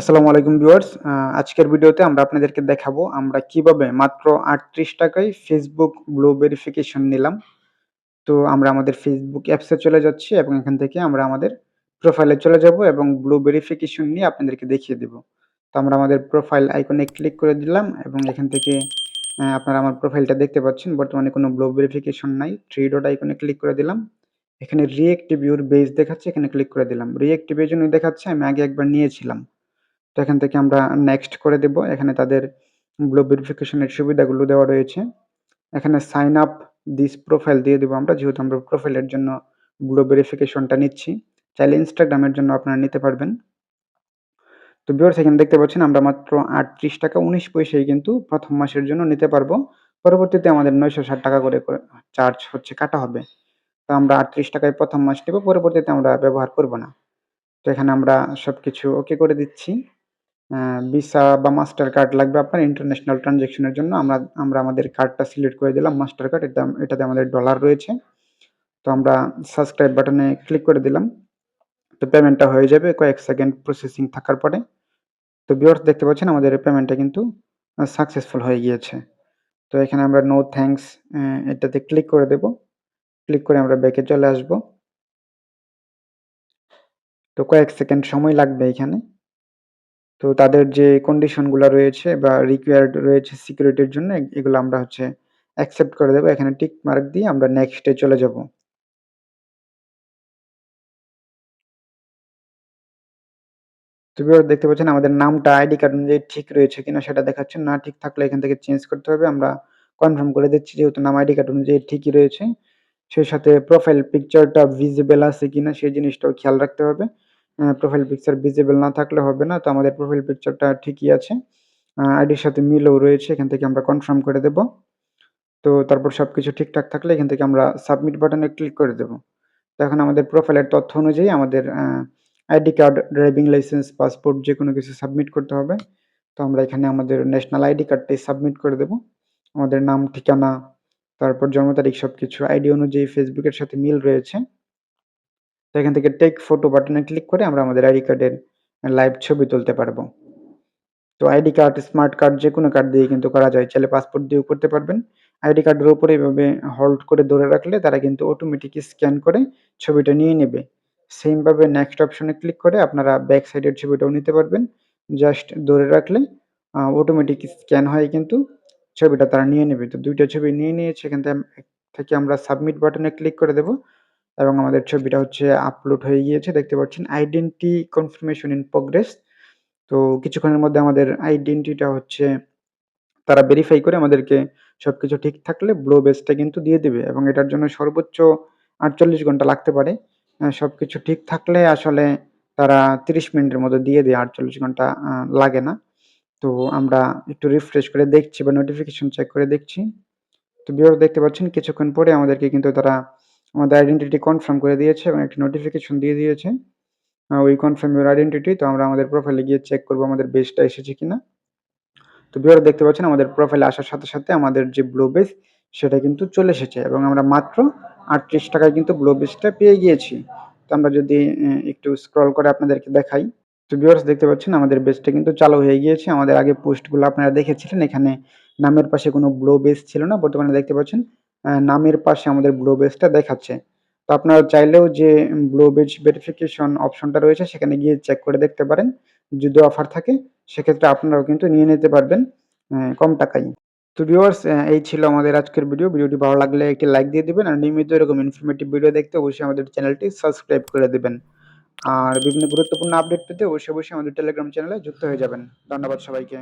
আসসালামু আলাইকুম ভিউয়ার্স। আজকের ভিডিওতে আমরা আপনাদেরকে দেখাবো আমরা কীভাবে মাত্র আটত্রিশ টাকায় ফেসবুক ব্লু ভেরিফিকেশন নিলাম। তো আমরা আমাদের ফেসবুক অ্যাপসে চলে যাচ্ছি এবং এখান থেকে আমরা আমাদের প্রোফাইলে চলে যাব এবং ব্লু ভেরিফিকেশন নিয়ে আপনাদেরকে দেখিয়ে দেব। তো আমরা আমাদের প্রোফাইল আইকনে ক্লিক করে দিলাম এবং এখান থেকে আপনারা আমার প্রোফাইলটা দেখতে পাচ্ছেন। বর্তমানে কোনো ব্লু ভেরিফিকেশন নাই। থ্রি ডট আইকনে ক্লিক করে দিলাম। এখানে রিয়েক্টিভ ইউর বেস দেখাচ্ছে, এখানে ক্লিক করে দিলাম। রিয়েক্টিভ এই জন্য দেখাচ্ছে, আমি আগে একবার নিয়েছিলাম। তো এখান থেকে আমরা নেক্সট করে দেব। এখানে তাদের ব্লু ভেরিফিকেশনের সুবিধাগুলো দেওয়া রয়েছে। এখানে সাইন আপ দিস প্রোফাইল দিয়ে দেবো আমরা, যেহেতু আমরা প্রোফাইলের জন্য ব্লু ভেরিফিকেশনটা নিচ্ছি, চাইলে ইনস্টাগ্রামের জন্য আপনারা নিতে পারবেন। তো বিয়ার্স এখানে দেখতে পাচ্ছেন আমরা মাত্র আটত্রিশ টাকা, উনিশ পয়সায় কিন্তু প্রথম মাসের জন্য নিতে পারব। পরবর্তীতে আমাদের নয়শো ষাট টাকা করে চার্জ হচ্ছে, কাটা হবে। তো আমরা আটত্রিশ টাকায় প্রথম মাস নেব, পরবর্তীতে আমরা ব্যবহার করব না। তো এখানে আমরা সব কিছু ওকে করে দিচ্ছি। ভিসা বা মাস্টার কার্ড লাগবে আপনার ইন্টারন্যাশনাল ট্রানজ্যাকশনের জন্য। আমরা আমরা আমাদের কার্ডটা সিলেক্ট করে দিলাম মাস্টার কার্ড এটা, এটাতে আমাদের ডলার রয়েছে। তো আমরা সাবস্ক্রাইব বাটনে ক্লিক করে দিলাম। তো পেমেন্টটা হয়ে যাবে, কয়েক সেকেন্ড প্রসেসিং থাকার পরে। তো বিয়ার্স দেখতে পাচ্ছেন, আমাদের পেমেন্টটা কিন্তু সাকসেসফুল হয়ে গিয়েছে। তো এখানে আমরা নো থ্যাঙ্কস এটাতে ক্লিক করে দেব। ক্লিক করে আমরা ব্যাকে চলে আসব। তো কয়েক সেকেন্ড সময় লাগবে এখানে। তো তাদের যে কন্ডিশনগুলো রয়েছে বা রিকোয়ার্ড রয়েছে সিকিউরিটির জন্য, এগুলো আমরা হচ্ছে অ্যাকসেপ্ট করে দেবো। এখানে টিক মার্ক দিয়ে আমরা নেক্সটে চলে যাব। দেখতে পাচ্ছেন আমাদের নামটা আইডি কার্ড অনুযায়ী ঠিক রয়েছে কিনা সেটা দেখাচ্ছে। না ঠিক থাকলে এখান থেকে চেঞ্জ করতে হবে। আমরা কনফার্ম করে দিচ্ছি যেহেতু নাম আইডি কার্ড অনুযায়ী ঠিকই রয়েছে। সেই সাথে প্রোফাইল পিকচারটা ভিজিবল আছে কিনা সেই জিনিসটাও খেয়াল রাখতে হবে। প্রোফাইল পিকচার ভিজিবল না থাকলে হবে না। তো আমাদের প্রোফাইল পিকচারটা ঠিকই আছে। আইডির সাথে মিলও রয়েছে, এখান থেকে আমরা কনফার্ম করে দেব। তো তারপর সব কিছু ঠিকঠাক থাকলে এখান থেকে আমরা সাবমিট বাটনে ক্লিক করে দেব। তো এখন আমাদের প্রোফাইলের তথ্য অনুযায়ী আমাদের ID card driving licence passport যে কোনো কিছু সাবমিট করতে হবে। তো আমরা এখানে আমাদের ন্যাশনাল আইডি কার্ডটাই সাবমিট করে দেব। আমাদের নাম, ঠিকানা, তারপর জন্ম তারিখ সব কিছু আইডি অনুযায়ী ফেসবুকের সাথে মিল রয়েছে। তো এখান থেকে টেক ফটো বাটনে ক্লিক করে আমরা আমাদের আইডি কার্ডের লাইভ ছবি তুলতে পারব। তো আইডি কার্ড স্মার্ট কার্ড যে কোনো কার্ড দিয়ে কিন্তু করা যায়। চাইলে পাসপোর্ট দিয়েও করতে পারবেন। আইডি কার্ডের উপরে এভাবে হোল্ড করে ধরে রাখলে তারা কিন্তু অটোমেটিক স্ক্যান করে ছবিটা নিয়ে নেবে। সেমভাবে নেক্সট অপশনে ক্লিক করে আপনারা ব্যাক সাইডের ছবিটাও নিতে পারবেন। জাস্ট ধরে রাখলে অটোমেটিক স্ক্যান হয় কিন্তু ছবিটা তারা নিয়ে নেবে। তো দুইটা ছবি নিয়ে নিয়েছে এখান থেকে আমরা সাবমিট বাটনে ক্লিক করে দেব। এবং আমাদের ছবিটা হচ্ছে আপলোড হয়ে গিয়েছে, দেখতে পাচ্ছেন আইডেন্টি কনফার্মেশন ইন প্রোগ্রেস তো কিছুক্ষণের মধ্যে আমাদের আইডেন্টিটা হচ্ছে, তারা ভেরিফাই করে আমাদেরকে সব কিছু ঠিক থাকলে ব্লো বেসটা কিন্তু দিয়ে দেবে এবং এটার জন্য সর্বোচ্চ আটচল্লিশ ঘণ্টা লাগতে পারে। সব কিছু ঠিক থাকলে আসলে তারা তিরিশ মিনিটের মধ্যে দিয়ে দেয়, আটচল্লিশ ঘণ্টা লাগে না। তো আমরা একটু রিফ্রেশ করে দেখছি বা নোটিফিকেশন চেক করে দেখছি। তো বিওর দেখতে পাচ্ছেন, কিছুক্ষণ পরে আমাদেরকে কিন্তু তারা আমাদের আইডেন্টিটি কনফার্ম করে দিয়েছে এবং একটি নোটিফিকেশন দিয়ে দিয়েছে। ওই কনফার্ম ইউর আইডেন্টিটি তো আমরা আমাদের প্রোফাইলে গিয়ে চেক করব আমাদের বেসটা এসেছে কিনা। তো বিওর দেখতে পাচ্ছেন আমাদের প্রোফাইলে আসার সাথে সাথে আমাদের যে ব্লু বেস সেটা কিন্তু চলে এসেছে এবং আমরা মাত্র আটত্রিশ টাকায় কিন্তু ব্লু বেসটা পেয়ে গিয়েছি। তো আমরা যদি একটু স্ক্রল করে আপনাদেরকে দেখাই। তো ভিউয়ার্স দেখতে পাচ্ছেন আমাদের বেসটা কিন্তু চালু হয়ে গিয়েছে। আমাদের আগে পোস্টগুলো আপনারা দেখেছিলেন, এখানে নামের পাশে কোনো ব্লো বেস ছিল না, বর্তমানে দেখতে পাচ্ছেন নামের পাশে আমাদের ব্লো বেসটা দেখাচ্ছে। তো আপনারা চাইলেও যে ব্লো বেজ ভেরিফিকেশন অপশনটা রয়েছে, সেখানে গিয়ে চেক করে দেখতে পারেন। যদি অফার থাকে, সেক্ষেত্রে আপনারাও কিন্তু নিয়ে নিতে পারবেন কম টাকায়। তো ভিউয়ার্স এই ছিল আমাদের আজকের ভিডিও ভিডিওটি ভালো লাগলে একটি লাইক দিয়ে দিবেন, আর নিয়মিত এরকম ইনফরমেটিভ ভিডিও দেখতে অবশ্যই আমাদের চ্যানেলটি সাবস্ক্রাইব করে দেবেন। আর বিভিন্ন গুরুত্বপূর্ণ আপডেট পেতে অবশ্যই অবশ্যই আমাদের টেলিগ্রাম চ্যানেলে যুক্ত হয়ে যাবেন। ধন্যবাদ সবাইকে।